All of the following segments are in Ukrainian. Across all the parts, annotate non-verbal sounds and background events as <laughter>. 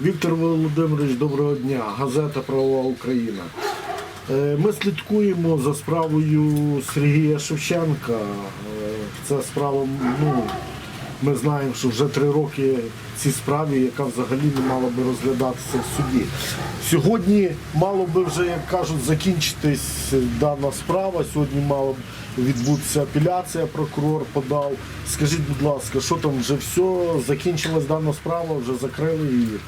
Віктор Володимирович, доброго дня. Газета Правова Україна. Е, Ми слідкуємо за справою Сергія Шевченка. Е, Ця справа, ну, ми знаємо, що вже три роки цій справі, яка взагалі не мала би розглядатися в суді. Сьогодні мало би вже, як кажуть, закінчитись дана справа. Сьогодні мала б відбутися апеляція, прокурор подав. Скажіть, будь ласка, що там вже все, закінчилась дана справа, вже закрили її.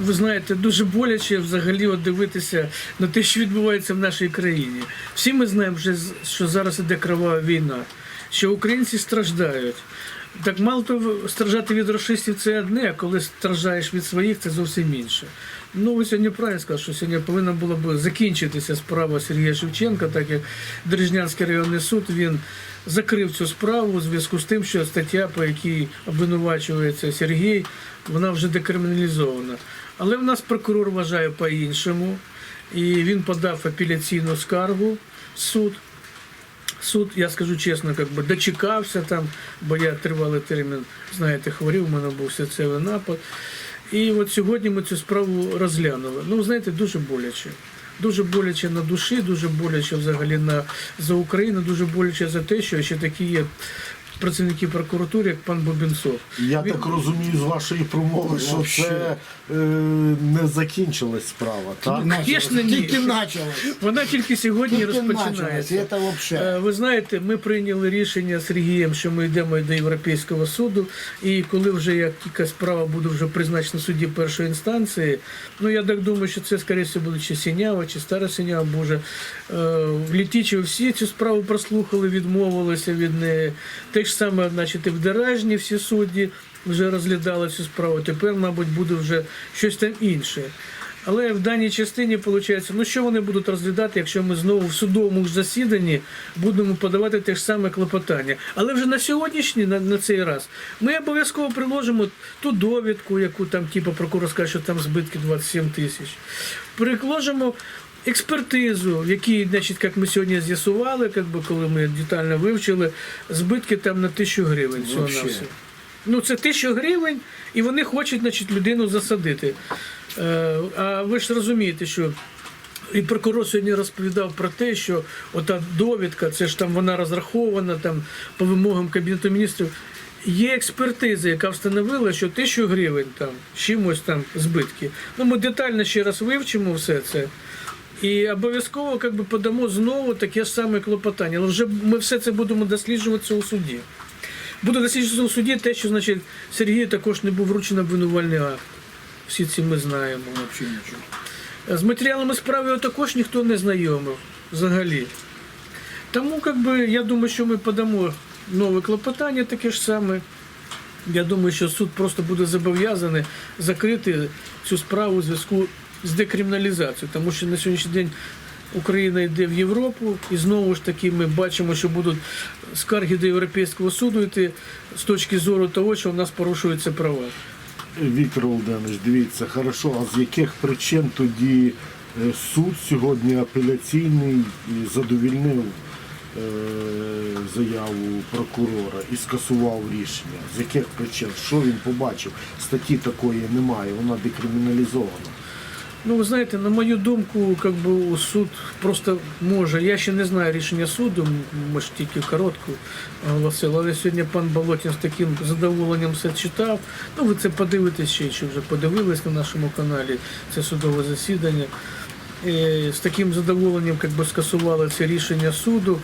Ви знаєте, дуже боляче взагалі от дивитися на те, що відбувається в нашій країні. Всі ми знаємо, що зараз іде кровава війна, що українці страждають. Так мало того, страждати від расистів це одне, а коли страждаєш від своїх, це зовсім інше. Ну, ви сьогодні правильно сказали, що сьогодні повинна була б закінчитися справа Сергія Шевченка, так як Держнянський районний суд він закрив цю справу у зв'язку з тим, що стаття, по якій обвинувачується Сергій, вона вже декриміналізована. Але в нас прокурор вважає по-іншому, і він подав апеляційну скаргу в суд. Суд, я скажу чесно, как би дочекався там, бо я тривалий термін, знаєте, хворів, у мене був серцевий напад. І от сьогодні ми цю справу розглянули. Ну, знаєте, дуже боляче. Дуже боляче на душі, дуже боляче взагалі на, за Україну, дуже боляче за те, що ще такі є працівники прокуратури, як пан Бобінцов. Я Він- так розумію з вашої промови, що це не закінчилась справа, так? Конечно, ні. Тільки началось. Вона тільки сьогодні Тільки розпочинається. началось. Це вообще. Е, Ви знаєте, ми прийняли рішення з Сергієм, що ми йдемо до Європейського суду. І коли вже як якась справа буде вже призначена судді першої інстанції, ну я так думаю, що це скоріше всього, буде чи Сінява, чи Стара Сінява, боже. Е, В Літічі всі цю справу прослухали, відмовилися від неї. Те ж саме, значить, і в Деражні всі судді вже розглядали цю справу. Тепер, мабуть, буде вже щось там інше. Але в даній частині виходить, ну що вони будуть розглядати, якщо ми знову в судовому ж засіданні будемо подавати те ж саме клопотання. Але вже на сьогоднішній, на, на цей раз, ми обов'язково приложимо ту довідку, яку там типу, прокурор скаже, що там збитки 27 тисяч. Приложимо експертизу, в якій, значить, як ми сьогодні з'ясували, коли ми детально вивчили, збитки там на тисячу гривень. всього Вообще. навсього. Ну, це тисяча гривень, і вони хочуть, значить, людину засадити. Е, а ви ж розумієте, що і прокурор сьогодні розповідав про те, що ота довідка, це ж там вона розрахована там по вимогам Кабінету міністрів. Є експертиза, яка встановила, що тисячу гривень там чимось там збитки. Ну, ми детально ще раз вивчимо все це. І обов'язково подамо знову таке ж саме клопотання. Але вже ми все це будемо досліджувати у суді. Буде досліджуватися у суді те, що значить Сергію також не був вручений обвинувальний акт. Всі ці ми знаємо. Вообще нічого. З матеріалами справи також ніхто не знайомив взагалі. Тому, як би, я думаю, що ми подамо нове клопотання таке ж саме. Я думаю, що суд просто буде зобов'язаний закрити цю справу у зв'язку з декриміналізацією, тому що на сьогоднішній день Україна йде в Європу, і знову ж таки ми бачимо, що будуть скарги до Європейського суду йти з точки зору того, що в нас порушуються права. Віктор Володимирович, дивіться, хорошо, а з яких причин тоді е, суд сьогодні апеляційний задовільнив е, заяву прокурора і скасував рішення? З яких причин? Що він побачив? Статті такої немає, вона декриміналізована. Ну, ви знаєте, на мою думку, как би суд просто може. Я ще не знаю рішення суду, ми ж тільки коротко оголосили, але сьогодні пан Болотін з таким задоволенням все читав. Ну, ви це подивитесь ще, чи вже подивились на нашому каналі, це судове засідання. З таким задоволенням как би, скасували це рішення суду.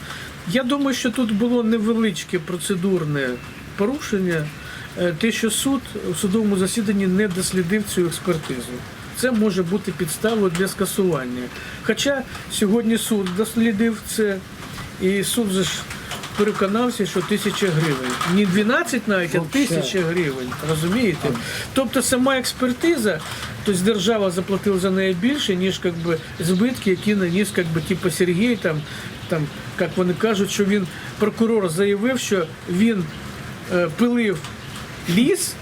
Я думаю, що тут було невеличке процедурне порушення, е, те, що суд у судовому засіданні не дослідив цю експертизу. Це може бути підставою для скасування. Хоча сьогодні суд дослідив це, і суд же ж переконався, що тисяча гривень. Не 12 навіть, а тисяча гривень. Розумієте? Тобто сама експертиза, тобто держава заплатила за неї більше, ніж как би, збитки, які наніс как би, типу Сергій, там, там, як вони кажуть, що він прокурор заявив, що він е, пилив ліс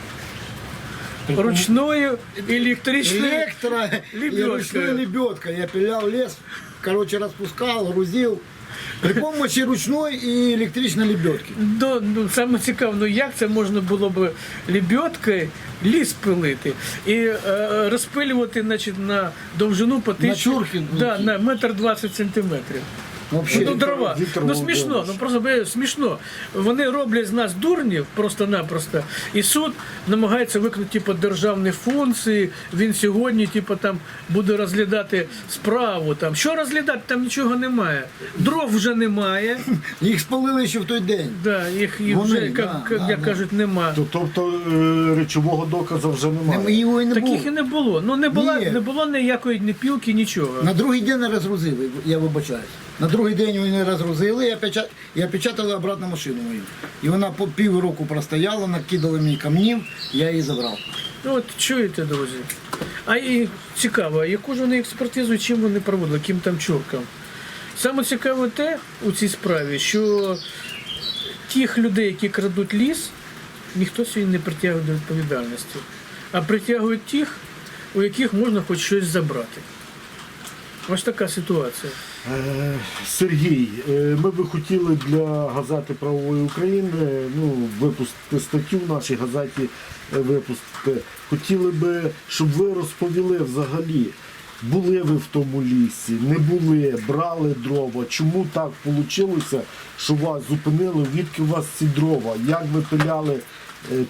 ручною електричною. Электро и лебедкой. Я пилял лес, короче, распускал, грузил. При помощи ручной и электричной лебедки. Ну, ну, саме цікаво, ну як це можна було б лебедкою ліс пилити і е, розпилювати значить, на довжину по тисячі, чурки, ну, да, на метр двадцять сантиметрів. Вообще. Ну, дрова. Віктор ну смішно, ну просто смішно. Вони роблять з нас дурнів просто-напросто. І суд намагається виконати типу, державні функції. Він сьогодні, типу, там буде розглядати справу. Там що розглядати, там нічого немає. Дров вже немає. <laughs> Їх спалили ще в той день. Да, їх, їх Вони, вже, як, да, як, да, як да. кажуть, нема. То- Тобто е, речового доказу вже Не, немає. його і не Таких було. і не було. Ну не було, Ні. не було ніякої ні пілки, нічого. На другий день не розгрузили, я вибачаюсь. На другий день вони розгрузили, я печат... я печатали обратно машину мою. І вона по півроку простояла, накидала мені камнів, я її забрав. Ну, От чуєте, друзі. А і цікаво, яку ж вони експертизу, чим вони проводили, яким там чоркам? Саме цікаве те у цій справі, що тих людей, які крадуть ліс, ніхто сьогодні не притягує до відповідальності, а притягують тих, у яких можна хоч щось забрати. Ось така ситуація. Е, Сергій, е, ми би хотіли для газети Правової України ну, випустити статтю в нашій газеті е, випустити. Хотіли би, щоб ви розповіли взагалі, були ви в тому лісі, не були, брали дрова. Чому так вийшло, що вас зупинили? Відки у вас ці дрова? Як ви пиляли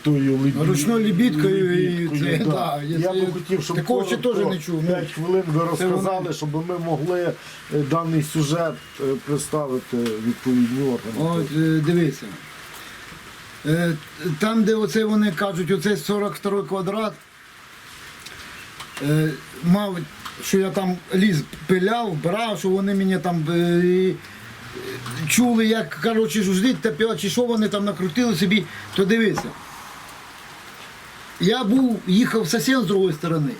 тою лебі... Ручною лебідкою і це, да. да, Я би хотів, щоб такого ще коротко, теж не чув. Ну, 5 хвилин ви розказали, щоб ми могли е, даний сюжет е, представити відповідні органи. От е, дивіться. Е, Там, де оце вони кажуть, оце 42 квадрат, е, мав, що я там ліс пиляв, брав, що вони мені там е, і, е, чули, як коротше, жуждить та чи що вони там накрутили собі, то дивися. Я був, їхав зовсім з другої сторони.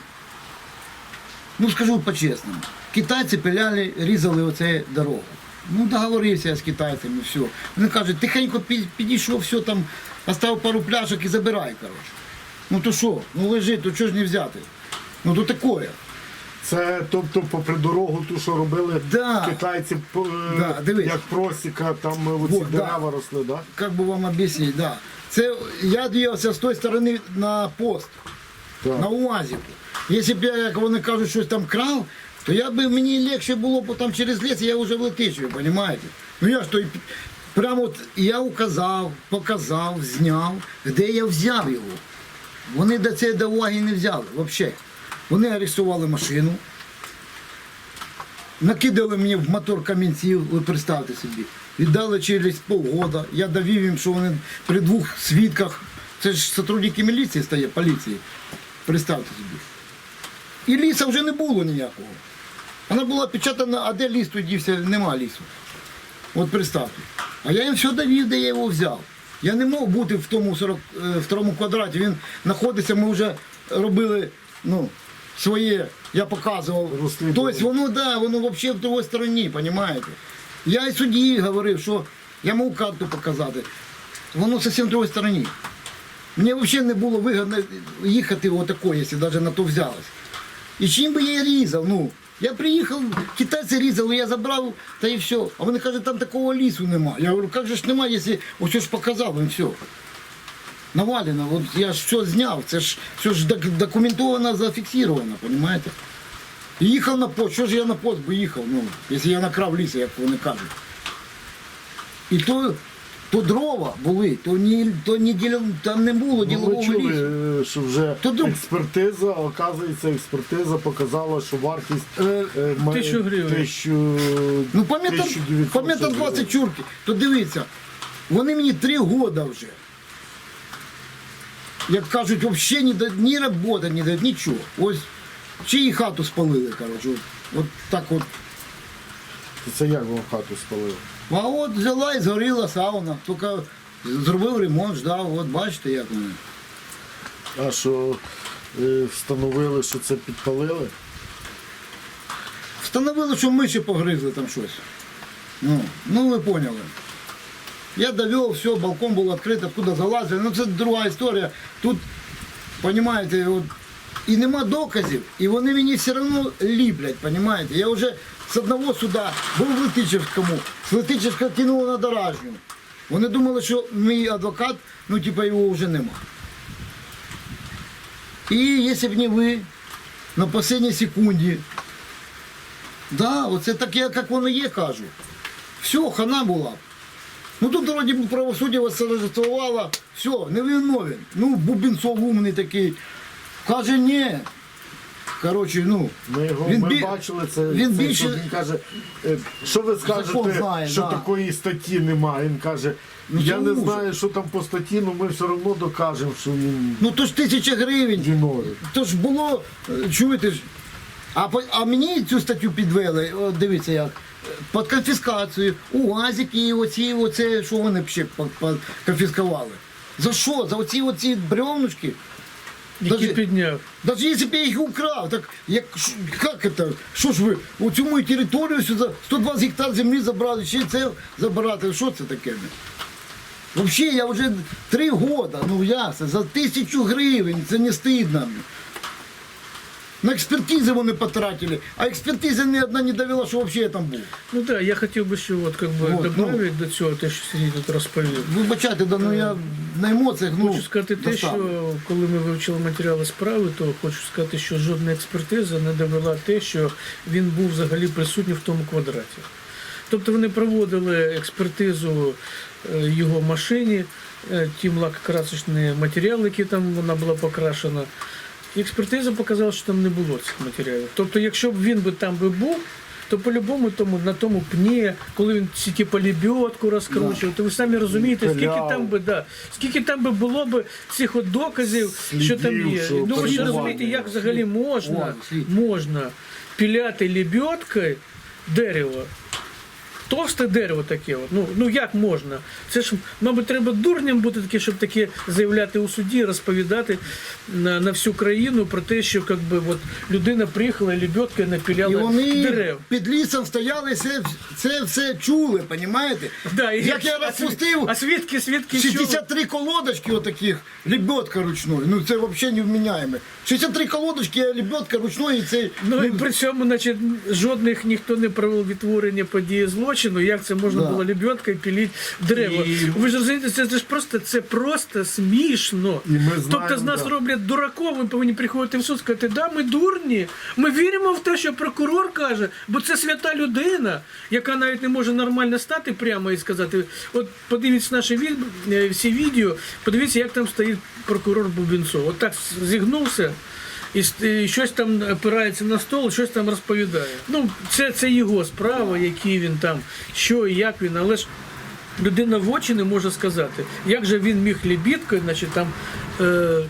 Ну, скажу по-чесному. Китайці пиляли, різали оце дорогу. Ну, договорився я з китайцями, все. Вони кажуть, тихенько підійшов, все там, оставив пару пляшок і забирай, коротше. Ну то що? Ну лежить, то чого ж не взяти? Ну то таке. Це тобто попри дорогу, ту, що робили Да. китайці, е, Да, дивись. як просіка, там е, оці Вот, да. дерева росли, да? Як би вам об'яснити, да. Це я дивився з тої сторони на пост. Так. на УАЗіку. Якщо б я, як вони кажуть, щось там крав, то я би мені легше було, бо там через ліс я вже влетичую, розумієте? Ну я ж то прямо от я указав, показав, зняв, де я взяв його. Вони до цієї до уваги не взяли взагалі. Вони арестували машину, накидали мені в мотор камінців, ви представте собі. Віддали через полгода. Я довів їм, що вони при двох свідках, це ж сотрудники міліції стає, поліції. Представте собі. І ліса вже не було ніякого. Вона була печатана, а де ліс тоді все, нема лісу. От представте. А я їм все довів, де я його взяв. Я не мог бути в тому 42 квадраті. Він знаходиться, ми вже робили ну, своє, я показував. Тобто воно, да, воно взагалі в другій стороні, розумієте? Я і судді говорив, що я можу карту показати. Воно зовсім в другій стороні. Мені взагалі не було вигідно їхати отако, якщо навіть на то взялось. І чим би я різав, ну. Я приїхав, китайці різали, я забрав, та і все. А вони кажуть, там такого лісу нема. Я говорю, як же ж нема, якщо ось ж показав їм все. Навалено, от я ж все зняв, це ж все ж документовано, зафіксировано, розумієте? І їхав на пост, що ж я на пост би їхав, ну, якщо я накрав лісу, як вони кажуть. І то, то дрова були, то ні, то ні діля- там не було Ну, ділового ми чули, лісу. е, що вже То друг- експертиза, оказується, експертиза показала, що вартість Е, е, ма- Тисячу гривень. тисячу- Ну, метр, 1900 по метр 20 чурки, то дивіться, вони мені три года вже. Як кажуть, взагалі ні, ні роботи, ні, до- нічого. Ось чиї хату спалили, коротше. От, от так от. Це як вам хату спалили? А от взяла і згоріла сауна. Тільки зробив ремонт, ждав, от бачите, як вони. А що е, встановили, що це підпалили? Встановили, що миші погризли там щось. Ну, ну ви поняли. Я довел, все, балкон був відкритий, откуда залазили. Ну це друга історія. Тут, розумієте, от, і нема доказів, і вони мені все одно ліплять, розумієте? Я вже з одного суда був в Летичевському, з Летичевська кинули на Доражню. Вони думали, що мій адвокат, ну типа його вже нема. І якщо б не ви на останній секунді, да, оце таке, як воно є, кажу. Все, хана була. Ну тут вроді правосуддя восторжествувало, все, не виновен. Ну, Бубенцов умний такий. Каже, ні. Коротше, ну, Ми його Він ми бі- бачили це. він це, більше- що Він каже, е, що ви скажете, знає, що да. такої статті немає. Він каже, Ну, я це не ужас. знаю, що там по статті, але ми все одно докажемо, що він ну то ж тисяча гривень. виновен. То ж було, е, чуєте ж. А, по- а мені цю статтю підвели, от дивіться як, під конфіскацію, УАЗики, оці, оце, що вони б ще конфіскували. За що? За оці оці бревнушки? Які Даже- підняв. Даже если бы я их украл, так як, ш- как это? Що ж ви у цю мою територію сюди 120 гектар землі забрали, ще й це забирати. Що це таке? Взагалі, я вже три роки, ну ясно, за тисячу гривень, це не стидно. На експертизи вони потратили, а експертиза ні одна не довела, що взагалі я там був. Ну так, я хотів би ще от, как би, Вот, ну. до цього те, що Сергій тут розповів. Вибачайте, да, ну я на емоціях, ну, Хочу сказати те, що коли ми вивчили матеріали справи, то хочу сказати, що жодна експертиза не довела те, що він був взагалі присутній в тому квадраті. Тобто вони проводили експертизу е, його машині, е, ті лакокрасочні матеріали, які там вона була покрашена. І експертиза показала, що там не було цих матеріалів. Тобто, якщо б він би там би був, то по-любому тому, на тому пні, коли він ці типу лебедку розкручував, то ви самі розумієте, скільки там би, да, скільки там би було б цих от доказів, що там Слідів, є. що Ну ви ж розумієте, як взагалі можна, можна піляти лебедкою дерево. Товсте дерево таке. От. Ну, ну як можна? Це ж, мабуть, треба дурням бути таке, щоб таке заявляти у суді, розповідати на, на всю країну про те, що как би, от, людина приїхала і лебедкою І напіляла вони дерев. під лісом стояли, це, це все чули, розумієте? Да, і- Як я а розпустив А свідки, свідки чули. 63 колодочки отаких, лебедка ручної, ну це взагалі невміняємо. 63 колодочки, а лебедка ручної, це... Ну і при цьому, значить, жодних ніхто не провів відтворення події злочину. Як це можна Да. було лебедкою піліть дерева? І- Ви ж розумієте, це, це ж просто це просто смішно. І ми тобто знаємо, з нас да. роблять дураком, ми повинні приходити в суд сказати, да, ми дурні. Ми віримо в те, що прокурор каже, бо це свята людина, яка навіть не може нормально стати прямо і сказати. От подивіться наші від... е, всі відео, подивіться, як там стоїть прокурор Бубінцов. От так зігнувся. І щось там опирається на стол, щось там розповідає. Ну, це, це його справа, який він там, що і як він, але ж людина в очі не може сказати, як же він міг лібідкою, значить там е,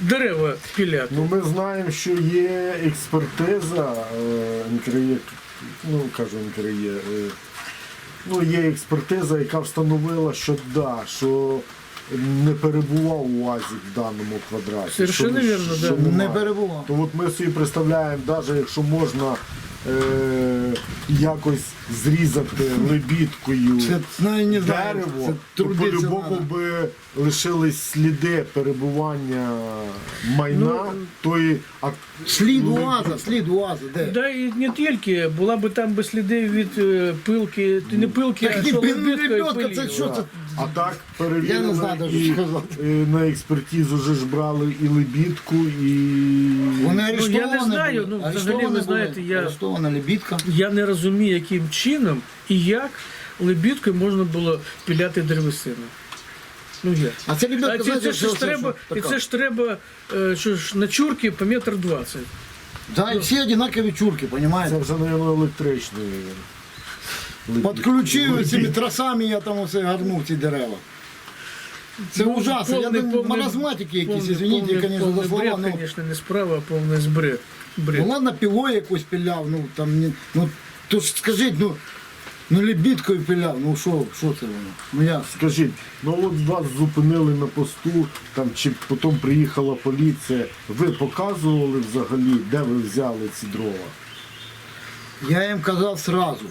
дерева піляти. Ну ми знаємо, що є експертиза е, НКРЄ, ну кажу НКРЄ, е, ну є експертиза, яка встановила, що да, що не перебував у Азі в даному квадраті. Совершенно що, вірно, що да. Не перебував. То от ми собі представляємо, навіть якщо можна е, якось зрізати лебідкою Це, знаю, не знаю, дерево, це то трудиться по-любому надо. би лишились сліди перебування майна, Ну, тої а, Слід ну, УАЗа, слід УАЗа, де? Да і не тільки, була би там би сліди від е, пилки, не пилки, а Так, що ні, лебідкою лебедка, це пилі. що це? А так перевірили Я не знаю, навіть, і, що сказати. е, на експертизу вже ж брали і лебідку, і Вони я арештовані не знаю, були. ну, взагалі, Арештовані ви були. знаєте, я- Арештована лебідка. Я не розумію, яким чином і як лебідкою можна було піляти древесину. Ну як? А це лебедка, А це, знаєте, це, що, ж що, треба, що і така? це ж треба е, що ж, на чурки по метр двадцять. Да, і всі одинакові чурки, це розумієте? вже, мабуть, електричний. лебідка. Підключив цими трасами, я там оце гарнув ці дерева. Це Ну, ужасно. Я повний- думаю, повний- маразматики якісь, повний- извините, повний- конечно, за повний слова, бред, звісно, не справа, а повний збред. Бред. ну ладно, пілою якусь піляв, ну там, ні- ну, то ж скажіть, ну, ну лебідкою піляв, ну що, що це воно? Ну як? Скажіть, ну от вас зупинили на посту, там чи потім приїхала поліція. Ви показували взагалі, де ви взяли ці дрова? Я їм казав сразу.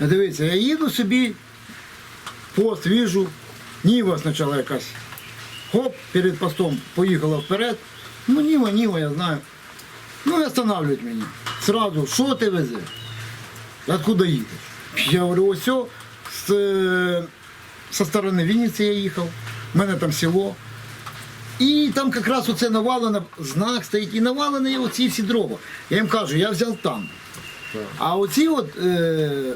«А Дивіться, я їду собі, пост віжу, Ніва спочатку якась. Хоп, перед постом поїхала вперед, Ну, Німа, Німа, я знаю. Ну, і останавливають мене. Сразу, що ти везеш? Откуда їдеш? Я говорю, ось о, з, е, со сторони Вінниці я їхав, в мене там село. І там якраз оце навалено, знак стоїть, і навалені оці всі дрова. Я їм кажу, я взяв там. А оці от, е,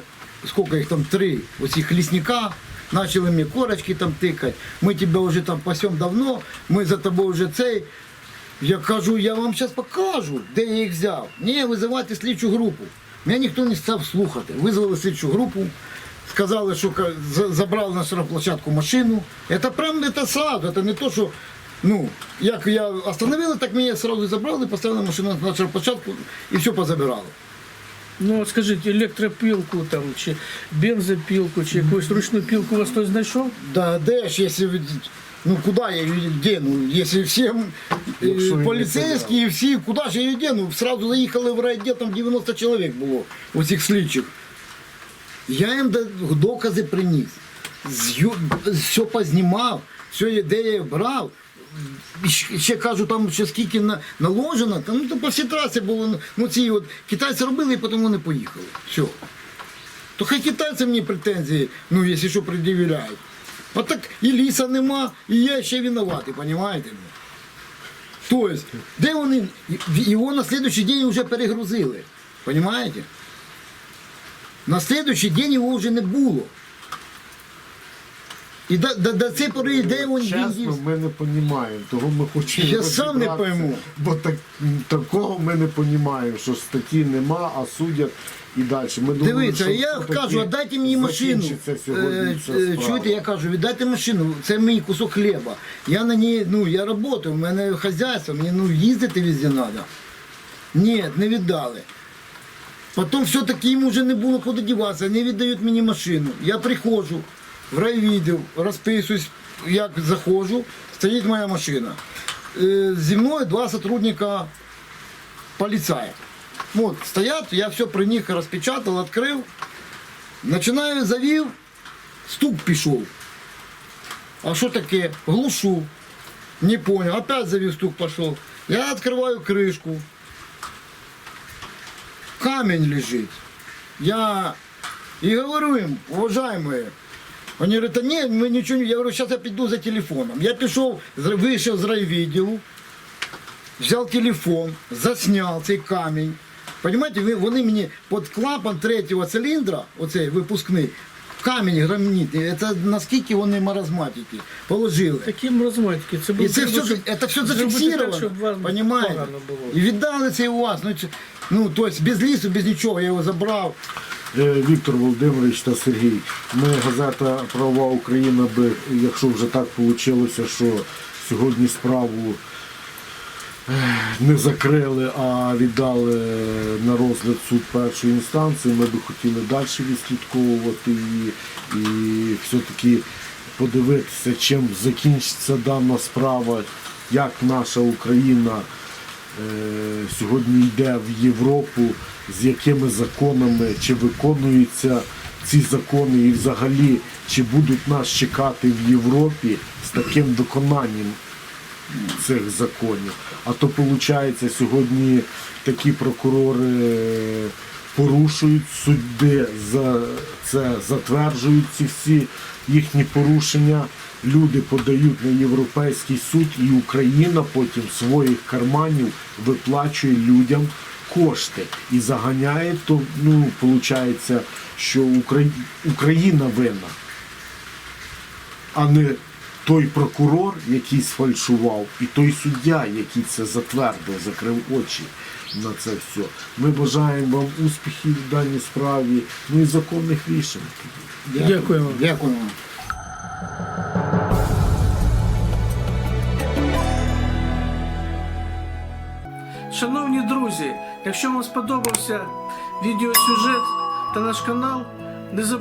скільки їх там, три, оці лісника, почали мені корочки там тикати, ми тебе вже там пасем давно, ми за тобою вже цей. Я кажу, я вам зараз покажу, де я їх взяв. Ні, визивайте слідчу групу. Мене ніхто не став слухати. Визвали слідчу групу, сказали, що забрали на штрафплощадку машину. Це прям це сразу, це не то, що ну, як я остановили, так мене сразу забрали, поставили машину на штрафплощадку і все позабирали. Ну, от скажіть, електропілку там, чи бензопілку, чи якусь ручну пілку у вас хтось знайшов? Да де ж, якщо ну куди я її дену? Якщо всі е, Якщо він поліцейські і всі, куди ж я її дену? Сразу заїхали в райділ, там 90 чоловік було, оцих слідчих. Я їм докази приніс. З'ю- Все познімав, все, де я брав. Щ- Ще кажу, там ще скільки на, наложено, там, ну, то по всій трасі було, ну ці от китайці робили і потім вони поїхали. Все. То хай китайці мені претензії, ну, якщо що пред'являють. А так і ліса нема, і я ще винуватий, розумієте? Тобто, де вони? Його на следующий день вже перегрузили. Розумієте? На следующий день його вже не було. І до, до, до цієї пори, де він він Чесно, ми не розуміємо. Того ми хочемо. Я сам не пойму. Бо так, такого ми не розуміємо, що статті нема, а судять і далі. Ми думали, Дивіться, що я все-таки кажу, віддайте мені машину. закінчиться сьогодні Е, е, справа. Чуєте, я кажу, віддайте машину, це мій кусок хліба. Я на ній, ну, я працюю, в мене хазяйство, мені ну, їздити везде треба. Ні, не віддали. Потім все-таки йому вже не було куди діватися, не віддають мені машину. Я приходжу в райвідділ, розписуюсь, як заходжу, стоїть моя машина. Е, Зі мною два сотрудника поліцая. Вот, стоят, я все при них распечатал, открыл. Начинаю, завів, стук пішов. А що таке? Глушу. Не понял. Опять завів, стук пошел. Я открываю крышку. Камень лежит. Я и говорю им, уважаемые, они говорят, да нет, мы ничего не... Я говорю, сейчас я пойду за телефоном. Я пішов, з- вийшов з райвідділу, взяв телефон, засняв цей камінь. Понимаете, ви- вони мені під клапан третього циліндра, оцей випускний, камінь гранітний, це наскільки вони маразматики, положили. Таким розматки. Це І це все, це все зафіксировано, щоб вам було. І віддали це у вас. Ну, ну, то есть без лісу, без нічого, я його забрав. Е, Віктор Володимирович та Сергій. Ми газета Правова Україна би, якщо вже так вийшло, що сьогодні справу не закрили, а віддали на розгляд суд першої інстанції, ми би хотіли далі відслідковувати її і все-таки подивитися, чим закінчиться дана справа, як наша Україна е, сьогодні йде в Європу, з якими законами, чи виконуються ці закони і взагалі чи будуть нас чекати в Європі з таким виконанням цих законів. А то виходить, сьогодні такі прокурори порушують судди за це, затверджують ці всі їхні порушення. Люди подають на Європейський суд, і Україна потім своїх карманів виплачує людям кошти і заганяє, то ну, виходить, що Украї- Україна винна а не той прокурор, який сфальшував, і той суддя, який це затвердив, закрив очі на це все. Ми бажаємо вам успіхів в даній справі, ну і законних рішень. Дякую вам. Дякую вам. Шановні друзі, якщо вам сподобався відеосюжет та наш канал, не забудьте.